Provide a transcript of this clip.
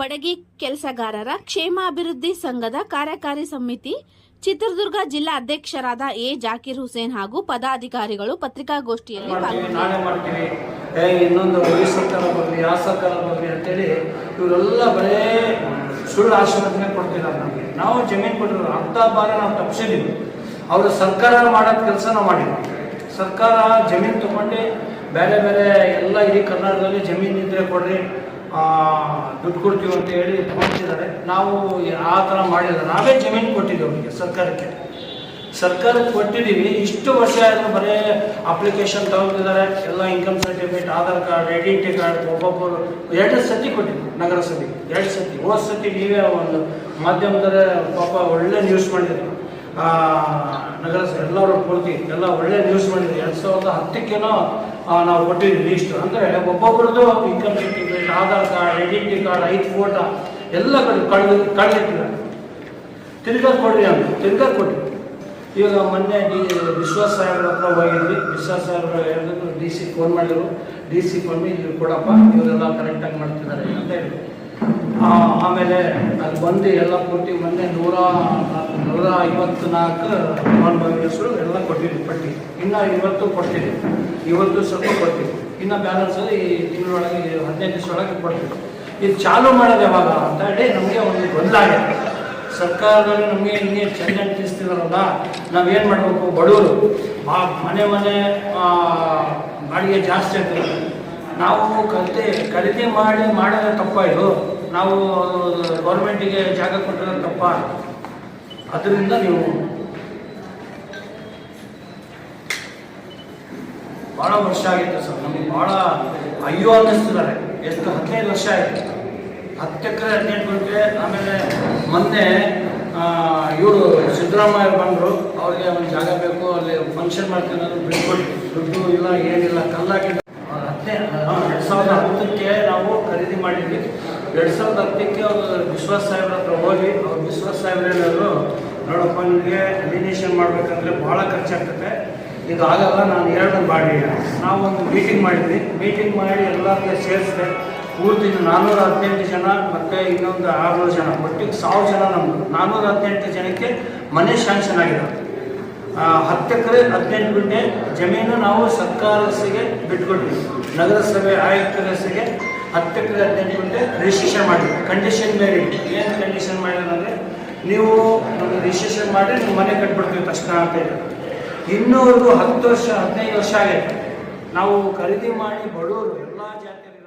ಬಡಗಿ ಕೆಲಸಗಾರರ ಕ್ಷೇಮಾಭಿವೃದ್ಧಿ ಸಂಘದ ಕಾರ್ಯಕಾರಿ ಸಮಿತಿ ಚಿತ್ರದುರ್ಗ ಜಿಲ್ಲಾ ಅಧ್ಯಕ್ಷರಾದ ಎ. ಜಾಕೀರ್ ಹುಸೇನ್ ಹಾಗೂ ಪದಾಧಿಕಾರಿಗಳು ಪತ್ರಿಕಾಗೋಷ್ಠಿಯಲ್ಲಿ ಮಾಡ್ತೀವಿ. ಪಾಲ್ಗೊಂಡರು ನಾಳೆ ಮಾಡ್ತೀವಿ ಏ ಇನ್ನೊಂದು ಈ ಸರ್ಕಾರ ಬರಲಿ ಆ ಸರ್ಕಾರ ಬರಲಿ ಅಂತೇಳಿ ಇವರೆಲ್ಲ ಬರೇ ಸುಳ್ಳು ಕೊಡ್ತಿದ್ದಾರೆ ನಮಗೆ. ನಾವು ಜಮೀನು ಕೊಟ್ಟಿರೋ ಅಂತ ಬಾರ ನಾವು ತಪ್ಪಿಸಿದ್ದೀವಿ ಅವರು ಸರ್ಕಾರ ಮಾಡೋದು ಕೆಲಸ ನಾವು ಮಾಡಿದ್ವಿ. ಸರ್ಕಾರ ಜಮೀನು ತಗೊಂಡು ಬೇರೆ ಬೇರೆ ಎಲ್ಲ ಇಡೀ ಕರ್ನಾಟಕದಲ್ಲಿ ಜಮೀನು ಇದ್ರೆ ಕೊಡ್ರಿ ದುಡ್ಡು ಕೊಡ್ತೀವಿ ಅಂತ ಹೇಳಿ ತಗೊಂತಿದ್ದಾರೆ ನಾವು ಆ ಥರ ಮಾಡಿಲ್ಲ. ನಾವೇ ಜಮೀನು ಕೊಟ್ಟಿದ್ದೀವಿ ಅವರಿಗೆ, ಸರ್ಕಾರಕ್ಕೆ. ಸರ್ಕಾರಕ್ಕೆ ಕೊಟ್ಟಿದ್ದೀವಿ. ಇಷ್ಟು ವರ್ಷ ಆದರೂ ಬರೀ ಅಪ್ಲಿಕೇಶನ್ ತಗೊಂಡಿದ್ದಾರೆ. ಎಲ್ಲ income certificate Aadhaar card identity card, ಒಬ್ಬೊಬ್ಬರು. ಎರಡು ಸತಿ ಕೊಟ್ಟಿದ್ವಿ ನಗರಸಭೆಗೆ ಎರಡು ಸತಿ. ಹೋದ ಸತಿ ನೀವೇ ಒಂದು ಮಾಧ್ಯಮದಲ್ಲೇ ಪಾಪ ಒಳ್ಳೆ ನ್ಯೂಸ್ ಮಾಡಿದ್ರು ಆ, ನಗರ ಎಲ್ಲರೂ ಪೂರ್ತಿ ಎಲ್ಲ ಒಳ್ಳೆ ನ್ಯೂಸ್ ಮಾಡಿದ್ರು. ಎರಡು ಸಾವಿರದ ಹತ್ತಕ್ಕೇನೋ ನಾವು ಕೊಟ್ಟಿದ್ವಿ ಲೀಸ್ಟ್ ಅಂದರೆ ಒಬ್ಬೊಬ್ರದ್ದು income certificate Aadhaar card identity card ಐದು ಫೋಟೋ ಎಲ್ಲ ಕಡೆ ಕಳೆದು ಕಳ್ಳಿ ತಿರ್ಗಾ ಕೊಡ್ರಿ ಅಂತ ತಿರ್ಗಾ ಕೊಡ್ರಿ. ಈಗ ಮೊನ್ನೆ ಡಿ ವಿಶ್ವಾಸ ಸಾಹೇಬ್ರ ಹತ್ರ ಹೋಗಿದ್ವಿ. ವಿಶ್ವಾಸ ಸಾಹೇಬ್ರ ಹೇಳಿದ್ರು ಡಿ ಸಿ ಫೋನ್ ಮಾಡಿದ್ರು. ಡಿ ಸಿ ಫೋನ್ ಇಲ್ಲಿ ಕೊಡಪ್ಪ ಇವರೆಲ್ಲ ಕರೆಕ್ಟಾಗಿ ಮಾಡ್ತಿದ್ದಾರೆ ಅಂತ ಹೇಳಿ ಆಮೇಲೆ ಅಲ್ಲಿ ಬಂದು ಎಲ್ಲ ಕೊಟ್ಟು ಮೊನ್ನೆ ನೂರ ನೂರ ಐವತ್ತು ನಾಲ್ಕು ಫಲಾನುಭವಿಗಳು ಎಲ್ಲ ಕೊಟ್ಟಿದ್ವಿ ಪಟ್ಟಿ. ಇನ್ನು ಇವತ್ತು ಕೊಡ್ತೀವಿ ಇವತ್ತು ಸ್ವಲ್ಪ ಕೊಡ್ತೀವಿ ಇನ್ನು ಬ್ಯಾಲೆನ್ಸ್ ಈ ತಿಂಗಳೊಳಗೆ ಹದಿನೈದು ದಿವಸ ಒಳಗೆ ಕೊಡ್ತೀವಿ ಇದು ಚಾಲು ಮಾಡೋದು ಯಾವಾಗ ಅಂತ ಹೇಳಿ ನಮಗೆ ಒಂದು ಗೊಂದಲಾಗಿದೆ. ಸರ್ಕಾರದಲ್ಲಿ ನಮಗೆ ಹಿಂಗೆ ಚೆಂದ ಅಂಟಿಸ್ತಿದಾರಲ್ಲ ನಾವೇನು ಮಾಡಬೇಕು? ಬಡವರು. ಆ ಮನೆ ಮನೆ ಬಾಡಿಗೆ ಜಾಸ್ತಿ ಆಗ್ತದೆ. ನಾವು ಕಲಿತೆ ಖರೀದಿ ಮಾಡಿ ಮಾಡೋದೇ ತಪ್ಪ ಇದು. ನಾವು ಗೌರ್ಮೆಂಟಿಗೆ ಜಾಗ ಕೊಟ್ಟಿರೋದು ತಪ್ಪ. ಅದರಿಂದ ನೀವು ಭಾಳ ವರ್ಷ ಆಗಿತ್ತು ಸರ್, ನಮಗೆ ಭಾಳ ಅಯ್ಯೋ ಅನ್ನಿಸ್ತಿದ್ದಾರೆ. ಎಷ್ಟು ಹದಿನೈದು ವರ್ಷ ಆಯಿತು. ಹತ್ತು ಎಕರೆ ಹದಿನೆಂಟು ಗಂಟೆ ಆಮೇಲೆ ಮೊನ್ನೆ ಇವರು ಸಿದ್ದರಾಮಯ್ಯ ಬಂದರು. ಅವ್ರಿಗೆ ಒಂದು ಜಾಗ ಬೇಕು, ಅಲ್ಲಿ ಫಂಕ್ಷನ್ ಮಾಡ್ತೀನಿ ಅನ್ನೋದು ಬಿಟ್ಕೊಟ್ಟು ದುಡ್ಡು ಇಲ್ಲ, ಏನಿಲ್ಲ ಕಲ್ಲಾಗಿ ಹತ್ತನೇ ಎರಡು ಸಾವಿರದ ಹತ್ತಕ್ಕೆ ನಾವು ಖರೀದಿ ಮಾಡಿದ್ವಿ. ಎರಡು ಸಾವಿರದ ಹತ್ತಕ್ಕೆ ಅವರು ವಿಶ್ವಾಸ ಸಾಹೇಬ್ರ ಹತ್ರ ಹೋಗಿ, ಅವ್ರು ವಿಶ್ವಾಸ ಸಾಹೇಬ್ರು ನಿಮಗೆ ಅಲಿನೇಷನ್ ಮಾಡಬೇಕಂದ್ರೆ ಭಾಳ ಖರ್ಚಾಗ್ತದೆ. ಇದು ಆಗಲ್ಲ ನಾನು ಎರಡು ಮಾಡಿ ನಾವು ಒಂದು ಮೀಟಿಂಗ್ ಮಾಡಿದ್ವಿ. ಮೀಟಿಂಗ್ ಮಾಡಿ ಎಲ್ಲರಿಗೆ ಸೇರಿಸಿದೆ. ಪೂರ್ತಿ ನಾನ್ನೂರ ಹದಿನೆಂಟು ಜನ ಮತ್ತು ಇನ್ನೊಂದು ಆರುನೂರು ಜನ. ಒಟ್ಟಿಗೆ ಸಾವಿರ ಜನ ನಮ್ಮದು ನಾನ್ನೂರ ಹದಿನೆಂಟು ಜನಕ್ಕೆ ಮನೆ ಶಾಂಕ್ಷನ್ ಆಗಿದೆ. ಹತ್ತು ಎಕರೆ ಹದಿನೆಂಟು ಗುಂಟೆ ಜಮೀನು ನಾವು ಸರ್ಕಾರಸಿಗೆ ಬಿಟ್ಕೊಟ್ವಿ. ನಗರಸಭೆ ಆಯುಕ್ತರಸಿಗೆ ಹತ್ತು ಎಕರೆ ಹದಿನೆಂಟು ಗುಂಟೆ ರಿಜಿಸ್ಟ್ರೇಷನ್ ಮಾಡಿದ್ವಿ. ಕಂಡೀಷನ್ ಮೇಲೆ ಏನು ಕಂಡೀಷನ್ ಮಾಡಿದ್ರೆ ನೀವು ನಮಗೆ ರಿಜಿಸ್ಟ್ರೇಷನ್ ಮಾಡಿ ನಿಮ್ಮ ಮನೆ ಕಟ್ಬಿಡ್ತೀವಿ ತಕ್ಷಣ ಅಂತ ಹೇಳಿ. ಇನ್ನೂವರೆಗೂ ಹತ್ತು ವರ್ಷ, ಹದಿನೈದು ವರ್ಷ ಆಗೈತೆ. ನಾವು ಖರೀದಿ ಮಾಡಿ ಬಡವರು, ಎಲ್ಲ ಜಾತಿಯಲ್ಲಿರೋರು